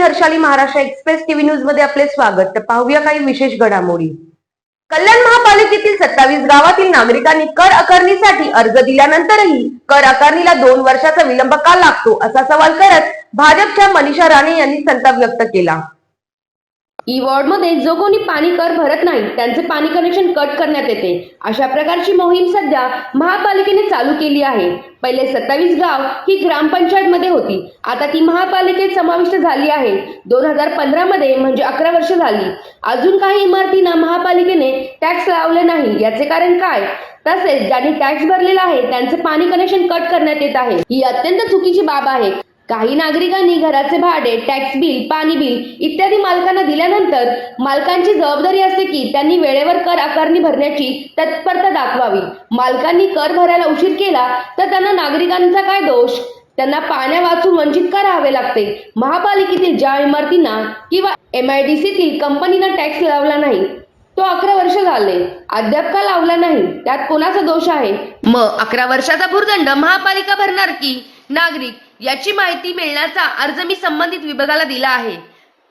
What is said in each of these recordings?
Vaishali Maharashtra Express TV न्यूजमध्ये आपले स्वागत. तर पाहूया काही विशेष घडामोडी. कल्याण महापालिकेतील सत्तावीस गावातील नागरिकांनी कर आकारणीसाठी अर्ज दिल्यानंतरही कर आकारणीला दोन वर्षाचा विलंब का लागतो असा सवाल करत भाजपच्या मनीषा राणे यांनी संताप व्यक्त केला. ई वॉर्डमध्ये जो कोणी पाणी कर भरत नाही त्यांचे पाणी कनेक्शन कट करण्यात येते. अशा प्रकारची मोहीम सध्या महापालिकेने चालू केली आहे. पहिले सत्तावीस गाव ही ग्रामपंचायतमध्ये होती. आता ती महापालिकेत समाविष्ट झाली आहे. दोन हजार पंधरा मध्ये म्हणजे अकरा वर्ष झाली. अजून काही इमारतींना महापालिकेने टॅक्स लावले नाही. याचे कारण काय? तसेच ज्यांनी टॅक्स भरलेला आहे त्यांचे पाणी कनेक्शन कट करण्यात येत आहे. ही अत्यंत चुकीची बाब आहे. काही नागरिकांनी घराचे भाडे टॅक्स बिल पाणी बिल इत्यादी मालकांना दिल्यानंतर मालकांची जबाबदारी असते की त्यांनी वेळेवर कर आकारणी भरण्याची तत्परता दाखवावी. मालकांनी कर भरायला उशीर केला तर त्यांना नागरिकांचा काय दोष? त्यांना पाण्या वाचून वंचित करावे लागते? महापालिकेतील ज्या इमारतींना किंवा एम आय डी सीतील कंपनीनं टॅक्स लावला नाही तो अकरा वर्ष झाले. अद्याप का लावला नाही? त्यात कोणाचा दोष आहे? मग अकरा वर्षाचा भूर्दंड महापालिका भरणार की नागरिक? याची माहिती मिळण्याचा अर्ज मी संबंधित विभागाला दिला आहे.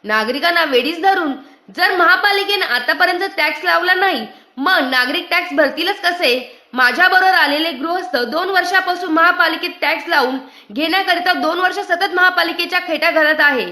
नागरिकांना वेडीस धरून जर महापालिकेने आतापर्यंत टॅक्स लावला नाही मग नागरिक टॅक्स भरतीलच कसे? माझ्या बरोबर आलेले गृहस्थ दोन वर्षापासून महापालिकेत टॅक्स लावून घेण्याकरिता दोन वर्ष सतत महापालिकेच्या खेट्या घालत आहे.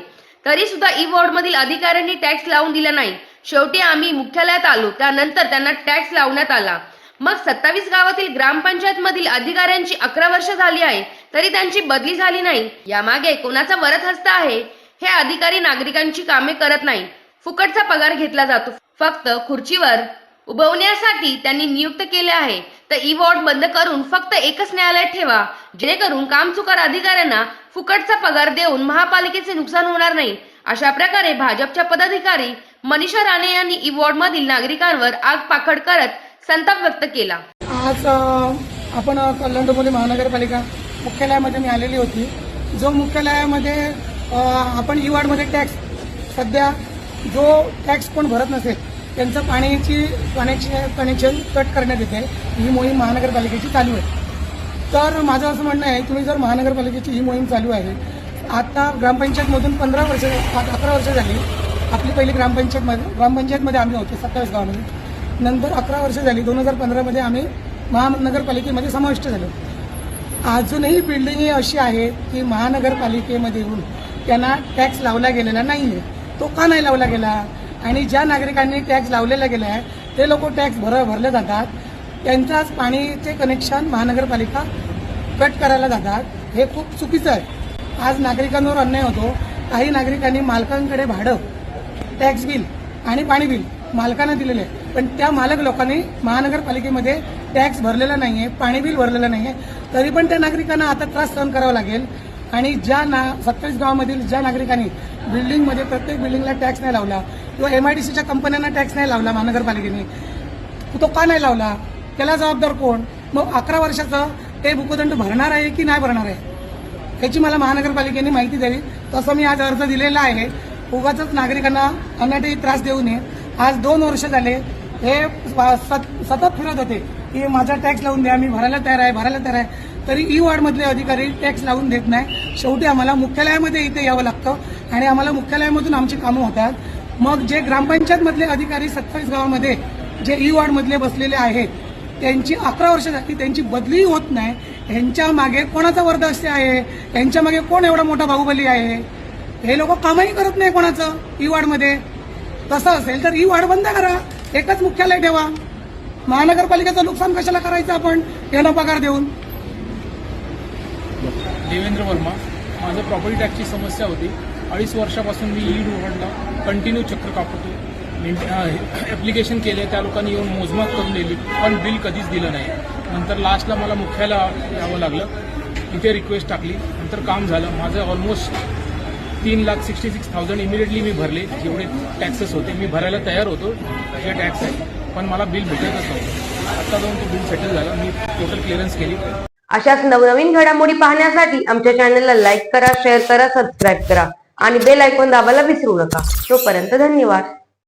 तरी सुद्धा ई e वॉर्ड मधील अधिकाऱ्यांनी टॅक्स लावून दिला नाही. शेवटी आम्ही मुख्यालयात आलो त्यानंतर त्यांना टॅक्स लावण्यात आला. मग सत्तावीस गावातील ग्रामपंचायत मधील अधिकाऱ्यांची अकरा वर्ष झाली आहे. तरी त्यांची बदली झाली नाही. यामागे कोणाचा वरद हस्त आहे हे अधिकारी नागरिकांची कामे करत नाही. फुकटचा पगार घेतला जातो. फक्त खुर्चीवर उभवण्यासाठी त्यांनी नियुक्त केले आहे. तर ई वॉर्ड बंद करून फक्त एकच न्यायालय ठेवा. जेणेकरून कामचुकार अधिकाऱ्यांना फुकटचा पगार देऊन महापालिकेचे नुकसान होणार नाही. अशा प्रकारे भाजपच्या पदाधिकारी मनीषा राणे यांनी ई वॉर्ड मधील नागरिकांवर आग पाखड करत संताप व्यक्त केला. आज आपण कल्याण डोंबिवली महानगरपालिका मुख्यालयामध्ये मी आलेली होती. जो मुख्यालयामध्ये आपण ई टॅक्स सध्या जो टॅक्स कोण भरत नसेल त्यांचं पाण्याची कनेक्शन कनेक्शन कट करण्यात येते. ही मोहीम महानगरपालिकेची चालू आहे. तर माझं असं म्हणणं आहे तुम्ही जर महानगरपालिकेची ही मोहीम चालू आहे आता ग्रामपंचायतमधून पंधरा वर्ष अकरा वर्ष झाली. आपली पहिली ग्रामपंचायतमध्ये ग्रामपंचायतमध्ये आम्ही होते सत्तावीस गावामध्ये. नंतर अकरा वर्ष झाली दोन हजार पंधरामध्ये आम्ही महानगरपालिकेमध्ये समाविष्ट झालो. अजूनही बिल्डिंग ही अशी आहे की महानगरपालिकेमध्ये येऊन त्यांना टॅक्स लावला गेलेला नाही आहे तो का नाही लावला गेला? आणि ज्या नागरिकांनी टॅक्स लावलेला गेला आहे ते लोक टॅक्स भर भरले जातात. त्यांचाच पाणीचे कनेक्शन महानगरपालिका कट करायला जातात. हे खूप चुकीचं आहे. आज नागरिकांवर अन्याय होतो. काही नागरिकांनी मालकांकडे भाडं टॅक्स बिल आणि पाणी बिल मालकांना दिलेले आहे पण त्या मालक लोकांनी महानगरपालिकेमध्ये टॅक्स भरलेला नाही आहे पाणी बिल भरलेलं नाही आहे तरी पण त्या नागरिकांना आता त्रास सहन करावा लागेल. आणि ज्या ना सत्तावीस गावामधील ज्या नागरिकांनी बिल्डिंगमध्ये प्रत्येक बिल्डिंगला टॅक्स नाही लावला किंवा एम आय डी सीच्या कंपन्यांना टॅक्स नाही लावला महानगरपालिकेने तो का नाही लावला? त्याला जबाबदार कोण? मग अकरा वर्षाचं ते भूकदंड भरणार आहे की नाही भरणार आहे? याची मला महानगरपालिकेने माहिती द्यावी. तसं मी आज अर्ज दिलेला आहे. उगाच नागरिकांना अनाटही त्रास देऊ नये. आज दोन वर्ष झाले हे सत- सतत फिरत होते. की माझा टॅक्स लावून द्या मी भरायला तयार आहे भरायला तयार आहे. तरी ई वॉर्डमधले अधिकारी टॅक्स लावून देत नाही. शेवटी आम्हाला मुख्यालयामध्ये इथे यावं लागतं. आणि आम्हाला मुख्यालयामधून आमची कामं होतात. मग जे ग्रामपंचायतमधले अधिकारी सत्तावीस गावामध्ये जे ई वॉर्डमधले बसलेले आहेत त्यांची अकरा वर्ष झाली त्यांची बदली होत नाही. ह्यांच्या मागे कोणाचा वर्दस्य आहे? यांच्या मागे कोण एवढा मोठा बाहुबली आहे? हे लोक कामही करत नाही कोणाचं ई वॉर्डमध्ये. तसं असेल तर ई वॉर्ड बंद करा. एकच मुख्यालय ठेवा. महानगरपालिकेचं नुकसान कशाला करायचं आपण? यांना पगार देऊन. देवेंद्र वर्मा माझं प्रॉपर्टी टॅक्सची समस्या होती. अडीच वर्षापासून मी ईड उघडला कंटिन्यू चक्र कापतो. ॲप्लिकेशन केले त्या लोकांनी येऊन मोजमाप करून दिली पण बिल कधीच दिलं नाही. नंतर लास्टला मला मुख्याला यावं लागलं. तिथे रिक्वेस्ट टाकली. नंतर काम झालं. माझं ऑलमोस्ट तीन lakh sixty six thousand immediately मी भरले. जेवढे टॅक्सेस होते मी भरायला तयार होतो. जे टॅक्स आहे पण मला बिल भेटतच नव्हतं. आता जाऊन ते बिल सेटल झालं. मी टोटल क्लिअरन्स केली. अशाच नवनवीन घडामोडी पाहण्यासाठी आमच्या चॅनलला लाईक करा शेअर करा सबस्क्राईब करा. आणि बेल आयकॉन दाबायला विसरू नका. तोपर्यंत धन्यवाद.